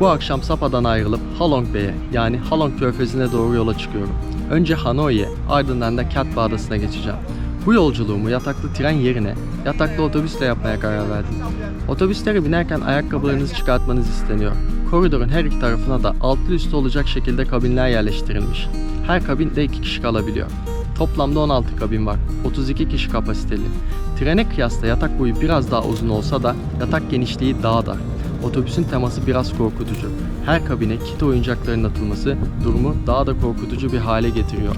Bu akşam Sapa'dan ayrılıp Halong Bay'e yani Halong Körfezi'ne doğru yola çıkıyorum. Önce Hanoi'ye ardından da Cat Bağdası'na geçeceğim. Bu yolculuğumu yataklı tren yerine yataklı otobüsle yapmaya karar verdim. Otobüslere binerken ayakkabılarınızı çıkartmanız isteniyor. Koridorun her iki tarafına da altlı üstü olacak şekilde kabinler yerleştirilmiş. Her kabinde iki kişi kalabiliyor. Toplamda 16 kabin var. 32 kişi kapasiteli. Trene kıyasla yatak boyu biraz daha uzun olsa da yatak genişliği daha dar. Otobüsün teması biraz korkutucu. Her kabine kit oyuncakların atılması durumu daha da korkutucu bir hale getiriyor.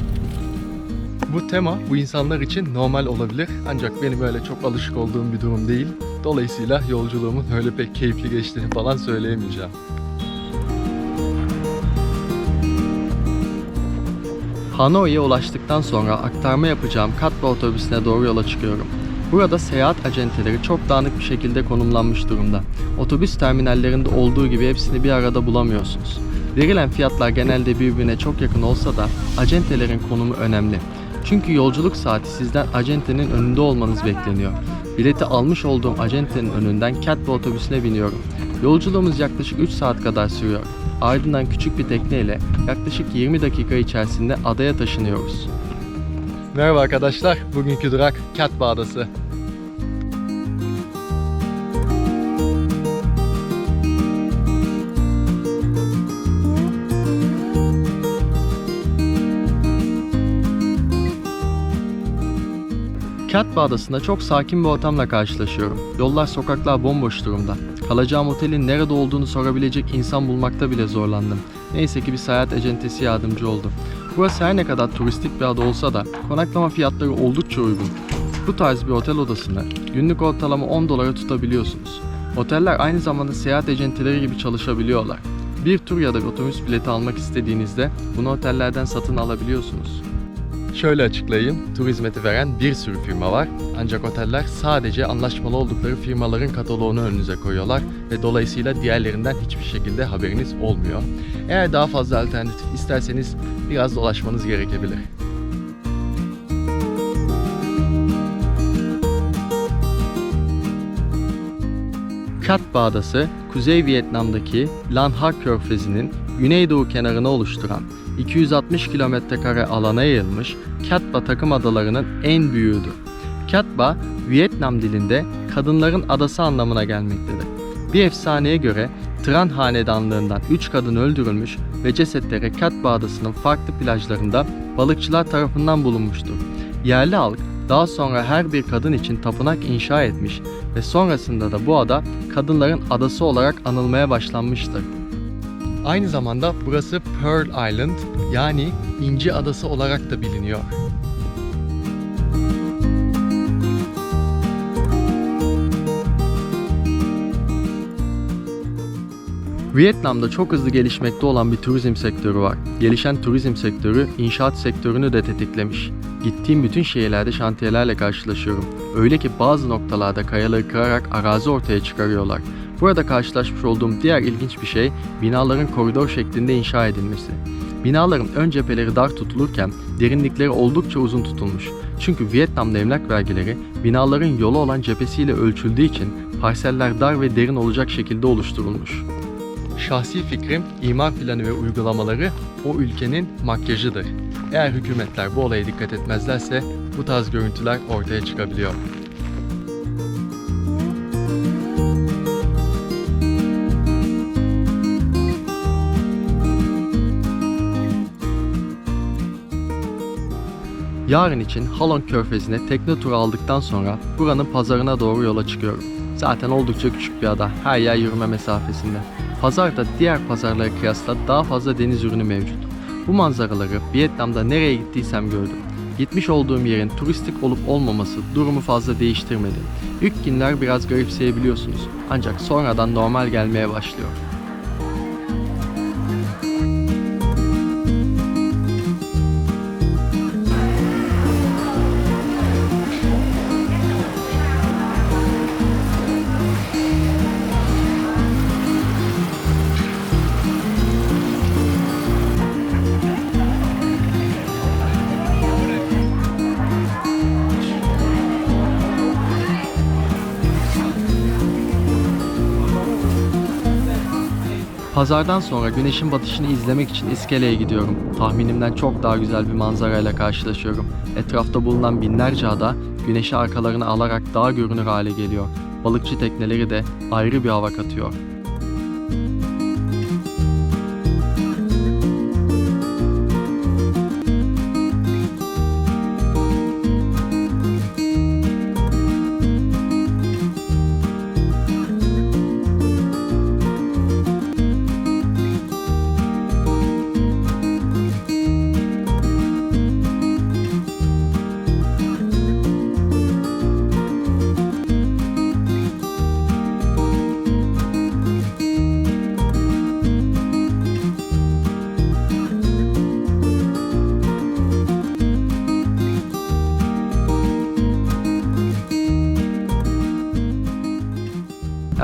Bu tema bu insanlar için normal olabilir ancak benim öyle çok alışık olduğum bir durum değil. Dolayısıyla yolculuğumun öyle pek keyifli geçtiğini falan söyleyemeyeceğim. Hanoi'ye ulaştıktan sonra aktarma yapacağım Katba otobüsüne doğru yola çıkıyorum. Burada seyahat acenteleri çok dağınık bir şekilde konumlanmış durumda. Otobüs terminallerinde olduğu gibi hepsini bir arada bulamıyorsunuz. Verilen fiyatlar genelde birbirine çok yakın olsa da acentelerin konumu önemli. Çünkü yolculuk saati sizden acentenin önünde olmanız bekleniyor. Bileti almış olduğum acentenin önünden Catba otobüsüne biniyorum. Yolculuğumuz yaklaşık 3 saat kadar sürüyor. Ardından küçük bir tekneyle yaklaşık 20 dakika içerisinde adaya taşınıyoruz. Merhaba arkadaşlar, bugünkü durak Catba Adası. Catba Adası'nda çok sakin bir ortamla karşılaşıyorum. Yollar, sokaklar bomboş durumda. Kalacağım otelin nerede olduğunu sorabilecek insan bulmakta bile zorlandım. Neyse ki bir seyahat acentesi yardımcı oldu. Burası her ne kadar turistik bir ada olsa da konaklama fiyatları oldukça uygun. Bu tarz bir otel odasını günlük ortalama 10 dolara tutabiliyorsunuz. Oteller aynı zamanda seyahat acenteleri gibi çalışabiliyorlar. Bir tur ya da bir otobüs bileti almak istediğinizde bunu otellerden satın alabiliyorsunuz. Şöyle açıklayayım, tur hizmeti veren bir sürü firma var. Ancak oteller sadece anlaşmalı oldukları firmaların kataloğunu önünüze koyuyorlar ve dolayısıyla diğerlerinden hiçbir şekilde haberiniz olmuyor. Eğer daha fazla alternatif isterseniz biraz dolaşmanız gerekebilir. Cat Bağdası, Kuzey Vietnam'daki Lan Ha Körfezi'nin güneydoğu kenarını oluşturan 260 kilometrekare alana yayılmış Cat takım adalarının en büyüğüdür. Cat Ba, Vietnam dilinde kadınların adası anlamına gelmektedir. Bir efsaneye göre Tran hanedanlığından 3 kadın öldürülmüş ve cesetleri Cat Adası'nın farklı plajlarında balıkçılar tarafından bulunmuştur. Yerli halk daha sonra her bir kadın için tapınak inşa etmiş ve sonrasında da bu ada kadınların adası olarak anılmaya başlanmıştır. Aynı zamanda burası Pearl Island yani İnci Adası olarak da biliniyor. Vietnam'da çok hızlı gelişmekte olan bir turizm sektörü var. Gelişen turizm sektörü inşaat sektörünü de tetiklemiş. Gittiğim bütün şehirlerde şantiyelerle karşılaşıyorum. Öyle ki bazı noktalarda kayaları kırarak arazi ortaya çıkarıyorlar. Burada karşılaşmış olduğum diğer ilginç bir şey binaların koridor şeklinde inşa edilmesi. Binaların ön cepheleri dar tutulurken derinlikleri oldukça uzun tutulmuş. Çünkü Vietnam'da emlak vergileri binaların yolu olan cephesiyle ölçüldüğü için parseller dar ve derin olacak şekilde oluşturulmuş. Şahsi fikrim imar planı ve uygulamaları o ülkenin makyajıdır. Eğer hükümetler bu olaya dikkat etmezlerse bu tarz görüntüler ortaya çıkabiliyor. Yarın için Halong Körfezi'ne tekne turu aldıktan sonra buranın pazarına doğru yola çıkıyorum. Zaten oldukça küçük bir ada, her yer yürüme mesafesinde. Pazarda diğer pazarlara kıyasla daha fazla deniz ürünü mevcut. Bu manzaraları Vietnam'da nereye gittiysem gördüm. Gitmiş olduğum yerin turistik olup olmaması durumu fazla değiştirmedi. İlk günler biraz garipseyebiliyorsunuz ancak sonradan normal gelmeye başlıyor. Pazardan sonra güneşin batışını izlemek için iskeleye gidiyorum. Tahminimden çok daha güzel bir manzarayla karşılaşıyorum. Etrafta bulunan binlerce ada güneşi arkalarına alarak daha görünür hale geliyor. Balıkçı tekneleri de ayrı bir hava katıyor.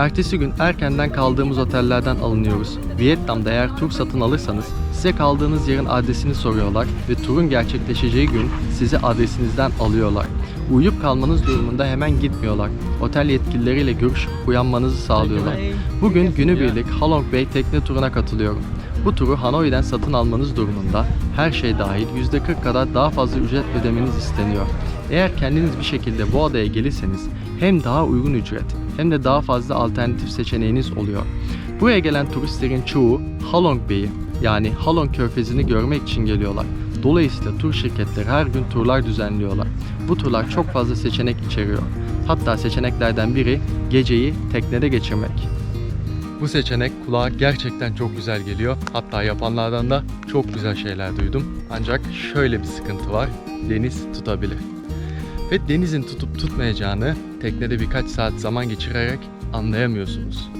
Ertesi gün erkenden kaldığımız otellerden alınıyoruz. Vietnam'da eğer tur satın alırsanız size kaldığınız yerin adresini soruyorlar ve turun gerçekleşeceği gün sizi adresinizden alıyorlar. Uyuyup kalmanız durumunda hemen gitmiyorlar. Otel yetkilileriyle görüşüp uyanmanızı sağlıyorlar. Bugün günübirlik Halong Bay tekne turuna katılıyorum. Bu turu Hanoi'den satın almanız durumunda her şey dahil %40 kadar daha fazla ücret ödemeniz isteniyor. Eğer kendiniz bir şekilde bu adaya gelirseniz hem daha uygun ücret hem de daha fazla alternatif seçeneğiniz oluyor. Buraya gelen turistlerin çoğu Halong Bay'i yani Halong Körfezi'ni görmek için geliyorlar. Dolayısıyla tur şirketleri her gün turlar düzenliyorlar. Bu turlar çok fazla seçenek içeriyor. Hatta seçeneklerden biri geceyi teknede geçirmek. Bu seçenek kulağa gerçekten çok güzel geliyor. Hatta yapanlardan da çok güzel şeyler duydum. Ancak şöyle bir sıkıntı var. Deniz tutabilir. Ve denizin tutup tutmayacağını teknede birkaç saat zaman geçirerek anlayamıyorsunuz.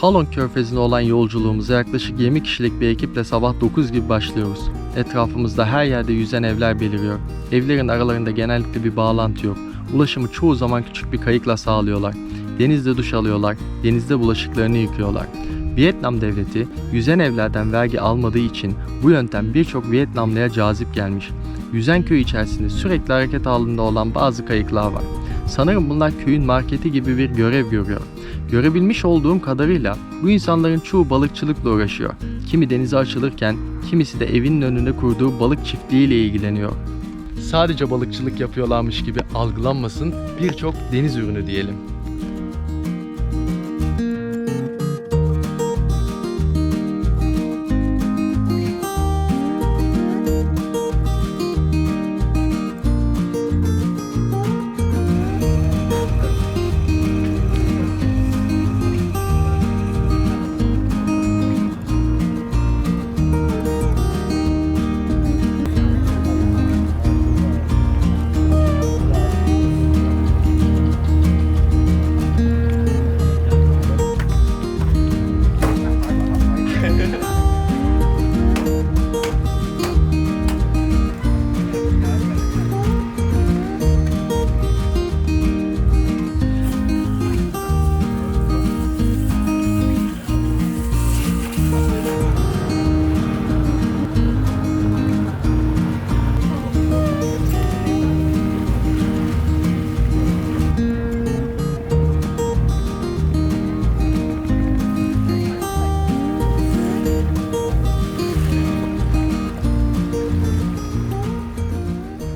Halong Körfezi'ne olan yolculuğumuza yaklaşık 20 kişilik bir ekiple sabah 9 gibi başlıyoruz. Etrafımızda her yerde yüzen evler beliriyor. Evlerin aralarında genellikle bir bağlantı yok. Ulaşımı çoğu zaman küçük bir kayıkla sağlıyorlar. Denizde duş alıyorlar, denizde bulaşıklarını yıkıyorlar. Vietnam devleti yüzen evlerden vergi almadığı için bu yöntem birçok Vietnamlıya cazip gelmiş. Yüzen köy içerisinde sürekli hareket halinde olan bazı kayıklar var. Sanırım bunlar köyün marketi gibi bir görev görüyor. Görebilmiş olduğum kadarıyla bu insanların çoğu balıkçılıkla uğraşıyor. Kimi denize açılırken kimisi de evinin önünde kurduğu balık çiftliğiyle ilgileniyor. Sadece balıkçılık yapıyorlarmış gibi algılanmasın birçok deniz ürünü diyelim.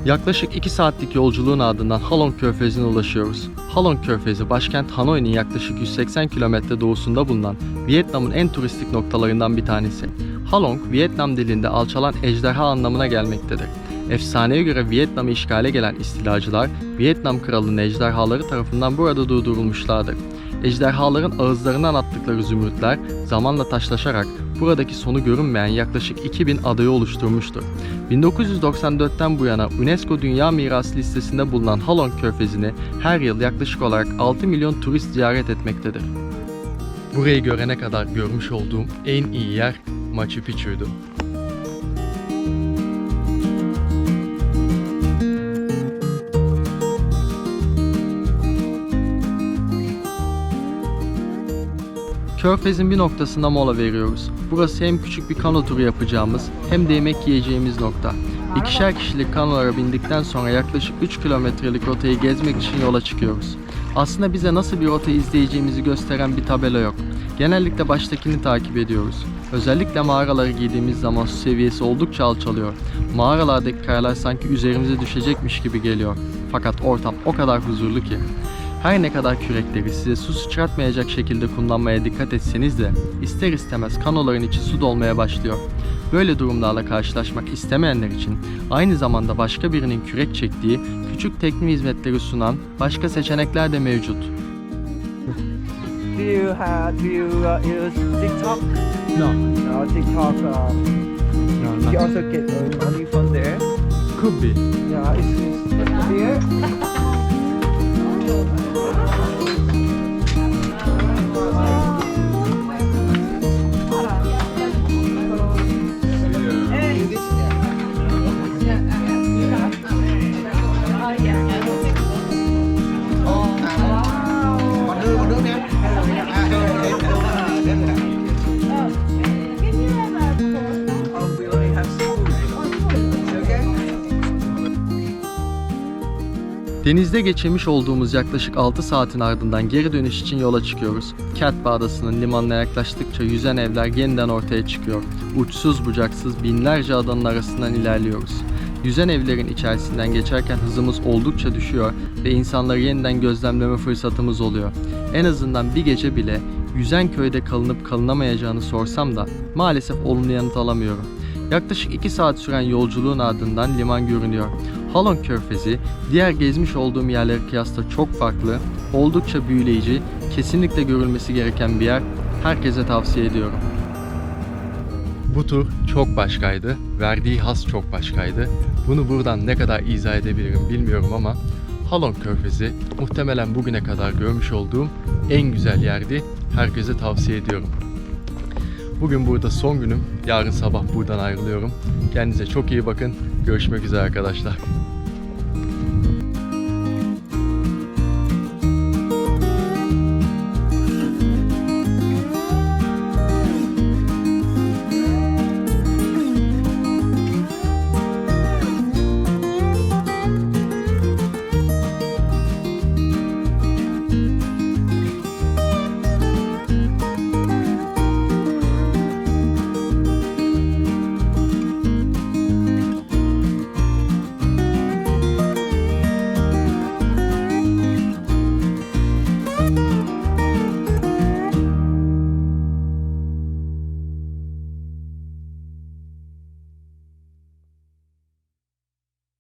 Yaklaşık 2 saatlik yolculuğun ardından Halong Körfezi'ne ulaşıyoruz. Halong Körfezi başkent Hanoi'nin yaklaşık 180 kilometre doğusunda bulunan Vietnam'ın en turistik noktalarından bir tanesi. Halong, Vietnam dilinde alçalan ejderha anlamına gelmektedir. Efsaneye göre Vietnam'ı işgale gelen istilacılar, Vietnam kralının ejderhaları tarafından burada durdurulmuşlardır. Ejderhaların ağızlarından attıkları zümrütler zamanla taşlaşarak buradaki sonu görünmeyen yaklaşık 2000 adayı oluşturmuştur. 1994'ten bu yana UNESCO Dünya Mirası listesinde bulunan Halong Körfezi'ni her yıl yaklaşık olarak 6 milyon turist ziyaret etmektedir. Burayı görene kadar görmüş olduğum en iyi yer Machu Picchu'ydu. Körfez'in bir noktasında mola veriyoruz. Burası hem küçük bir kano turu yapacağımız hem de yemek yiyeceğimiz nokta. İkişer kişilik kanolara bindikten sonra yaklaşık 3 kilometrelik rotayı gezmek için yola çıkıyoruz. Aslında bize nasıl bir rota izleyeceğimizi gösteren bir tabela yok. Genellikle baştakini takip ediyoruz. Özellikle mağaraları giydiğimiz zaman su seviyesi oldukça alçalıyor. Mağaralardaki kayalar sanki üzerimize düşecekmiş gibi geliyor. Fakat ortam o kadar huzurlu ki. Her ne kadar kürekleri size su sıçratmayacak şekilde kullanmaya dikkat etseniz de ister istemez kanoların içi su dolmaya başlıyor. Böyle durumlarla karşılaşmak istemeyenler için aynı zamanda başka birinin kürek çektiği küçük tekne hizmetleri sunan başka seçenekler de mevcut. Do you have do you uh, use TikTok? No, No, TikTok. Um, no, you also get uh, money from there. Could be. Yeah, it's, it's here. Denizde geçirmiş olduğumuz yaklaşık 6 saatin ardından geri dönüş için yola çıkıyoruz. Catba Adası'nın limanına yaklaştıkça yüzen evler yeniden ortaya çıkıyor. Uçsuz bucaksız binlerce adanın arasından ilerliyoruz. Yüzen evlerin içerisinden geçerken hızımız oldukça düşüyor ve insanları yeniden gözlemleme fırsatımız oluyor. En azından bir gece bile yüzen köyde kalınıp kalınamayacağını sorsam da maalesef olumlu yanıt alamıyorum. Yaklaşık 2 saat süren yolculuğun ardından liman görünüyor. Halon Körfezi diğer gezmiş olduğum yerlere kıyasla çok farklı, oldukça büyüleyici, kesinlikle görülmesi gereken bir yer. Herkese tavsiye ediyorum. Bu tur çok başkaydı. Verdiği has çok başkaydı. Bunu buradan ne kadar izah edebilirim bilmiyorum ama Halon Körfezi muhtemelen bugüne kadar görmüş olduğum en güzel yerdi. Herkese tavsiye ediyorum. Bugün burada son günüm. Yarın sabah buradan ayrılıyorum. Kendinize çok iyi bakın. Görüşmek üzere arkadaşlar.